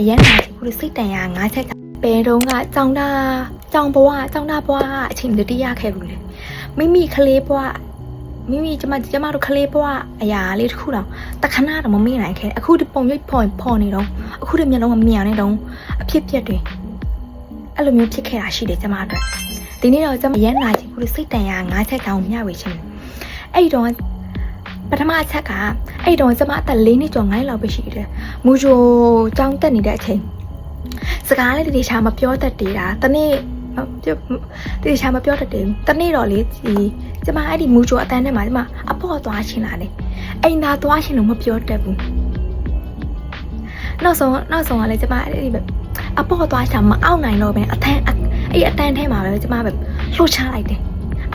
အရန်လာချီဘူးစိတ်တန်ရငါးချက်ကဘယ်တော့ကကြောင်တာကြောင်ဘွားကြောင်တာဘွားအချိန်တတိယခဲ့ဘူးလေမိမိကလေးဘွားမိမိကျမကျမတို့ကလေးဘွားအရာလေးတစ်ခုတော့တခဏတော့မမေ့နိုင်ခဲ့အခုဒီပုံရိပ်ဖော်ဖော်နေတော့အခုဒီမျက်လုံးမမြင်နေတော့အဖြစ်ပြက်တွေအဲ့လိုမျိုးဖြစ်ခဲ့တာရှိတယ်ကျမတို့ဒီနေ့တော့ကျမရန်လာချီဘူးစိတ်တန်ရငါးချက်ကောင်မျှဝေခြင်းအဲ့တော့ ပထမအချက်ကအဲ့တော့ကျမအသက်၄နှစ်ကျော်9လောက်ပဲရှိတယ်မူဂျိုចောင်းတက်နေတဲ့အချိန်စကားလေးတတိချာမပြောတတ်သေးတာတနေ့မပြောတတိချာမပြောတတ်သေးဘူးတနေ့တော့လေဒီကျမအဲ့ဒီမူချိုအတန်းထဲမှာကျမအပေါ်သွားရှင်လာတယ်အိမ်သာသွားရှင်လို့မပြောတတ်ဘူးနောက်ဆုံးနောက်ဆုံးကလေကျမအဲ့ဒီပဲအပေါ်သွားချာမအောင်နိုင်တော့ပဲအထန်းအဲ့အတန်းထဲမှာပဲကျမပဲလှုပ်ချလိုက်တယ်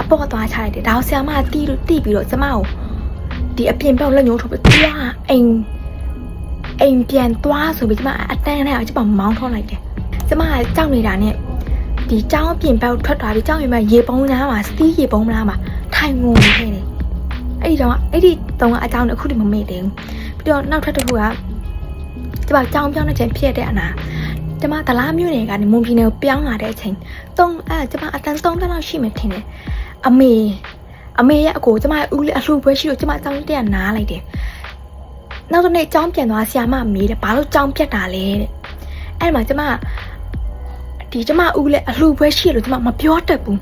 အပေါ်သွားချလိုက်တယ်ဒါအောင်ဆရာမတီးတီးပြီးတော့ကျမကို ဒီအပြင်ပြောက်လက်ညှိုးထုတ်ပြီးတွားအိမ်အိမ်ပြန်သွားဆိုပြီးကျမအတန်းထဲကကျမမောင်းထုတ်လိုက်တယ်ကျမကကြောက်နေတာနဲ့ဒီကြောင်းအပြင်ဘက်ထွက်သွားပြီးကြောက်ရင်မှရေပုံးလားမှာစတီးရေပုံးလားမှာထိုင်ငုံနေခဲ့တယ်အဲ့ဒီတော့အဲ့ဒီတုံးကအကြောင်းတစ်ခုတည်းမမေ့သေးဘူးပြီးတော့နောက်ထပ်တစ်ခုကကျမကြောင်းပြောင်းတဲ့ချိန်ဖြစ်တဲ့အနာကျမဒလားမျိုးတွေကနေမွန်ပြည်နယ်ကိုပြောင်းလာတဲ့အချိန်တုံးအဲကျမအတန်းသုံးတန်းလောက်ရှိမှထင်တယ်အမေ အမေရဲ့အကိုကျမရဲ့ဦးလေးအလှပွဲရှိလို့ကျမကြောင်းတက်နားလိုက်တယ်နောက်တစ်နေ့ကြောင်းပြန်သွားဆရာမမေးတယ်ဘာလို့ကြောင်းပြတ်တာလဲတဲ့အဲ့မှာကျမဒီကျမဦးလဲအလှပွဲရှိရလို့ကျမမပြောတတ်ဘူး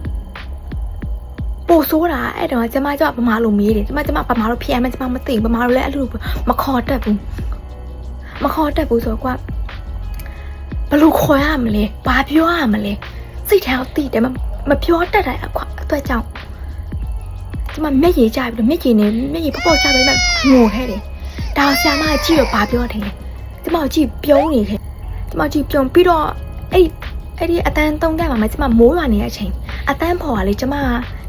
ပို့ဆိုးတာအဲ့တော့ကျမကျမဗမာလိုမေးတယ်ကျမကျမဗမာလိုဖြစ်ရမယ်ကျမမသိဘူးဗမာလိုလဲအဲ့လိုမခေါ်တတ်ဘူးမခေါ်တတ်ဘူးဆိုတော့ကွာဘယ်လိုခေါ်ရမလဲဘာပြောရမလဲစိတ်ထဲကိုသိတယ်မမပြောတတ်တဲ့အခွအတွက်ကြောင့် ကျမမျက်ရည်ကျပြီးတော့မျက်ရည်နဲ့မျက်ရည်ပေါ့ပေါ့ကျပြီးမှငိုခဲ့တယ်ဒါဆရာမကြည့်တော့ဘာပြောတယ်လဲကျမကြည့်ပြုံးနေခဲ့ကျမကြည့်ပြုံပြီးတော့အဲ့အဲ့ဒီအတန်းသုံးတက်မှာမကျမမိုးရွာနေတဲ့အချိန်အတန်းဖော်ကလေကျမ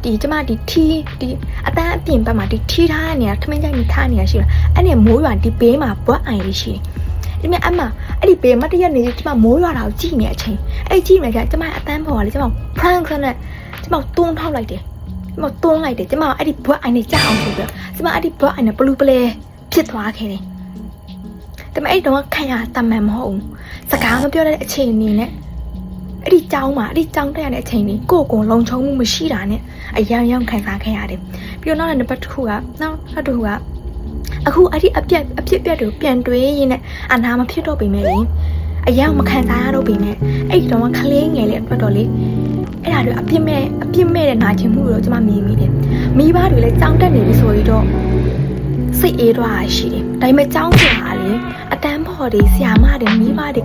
ဒီကျမဒီထီးဒီအတန်းအပြင်ဘက်မှာဒီထီးထားတဲ့နေရာထမင်းကြိုက်နေထားနေရရှိတာအဲ့ဒီမိုးရွာဒီဘေးမှာဘွက်အိုင်လေးရှိတယ်ဒီမြအမအဲ့ဒီဘေးမှာတရက်နေကျမမိုးရွာတာကိုကြည့်နေတဲ့အချိန်အဲ့ကြည့်နေကြကျမအတန်းဖော်ကလေကျမ prank နဲ့ကျမတွန်းထောက်လိုက်တယ် ကျမတွန်းလိုက်တယ်ကျမအဲ့ဒီဘွက်အိုင်နဲ့ကြာအောင်ဆိုပြီးကျမအဲ့ဒီဘွက်အိုင်နဲ့ဘလူးပလဲဖြစ်သွားခဲ့တယ်ဒါပေမဲ့အဲ့တော့ခံရတမန်မဟုတ်ဘူးစကားမပြောတဲ့အချိန်အနေနဲ့အဲ့ဒီကြောင်းမှာအဲ့ဒီကြောင်းတက်ရတဲ့အချိန်လေးကိုယ့်ကိုယ်လုံခြုံမှုမရှိတာနဲ့အယံယံခံစားခဲ့ရတယ်ပြီးတော့နောက်တဲ့နံပါတ်တစ်ခုကနောက်နောက်တစ်ခုကအခုအဲ့ဒီအပြက်အဖြစ်ပြက်တွေပြန်တွေးရင်းနဲ့အနာမဖြစ်တော့ပြီမဲ့လေအယံမခံစားရတော့ပြီမဲ့အဲ့ဒီတော့ကခလေးငယ်လေးအတွက်တော့လေ အဲ့ဒါတွေအပြစ်မဲ့အပြစ်မဲ့တဲ့နာကျင်မှုတွေတော့ကျွန်မမြင်မိတယ်မိဘတွေလည်းကြောင်းတက်နေပြီဆိုပြီးတော့စိတ်အေးသွားတာရှိတယ်ဒါပေမဲ့ကြောင်းဆိုတာလေအတန်းဖော်တွေဆရာမတွေမိဘတွေ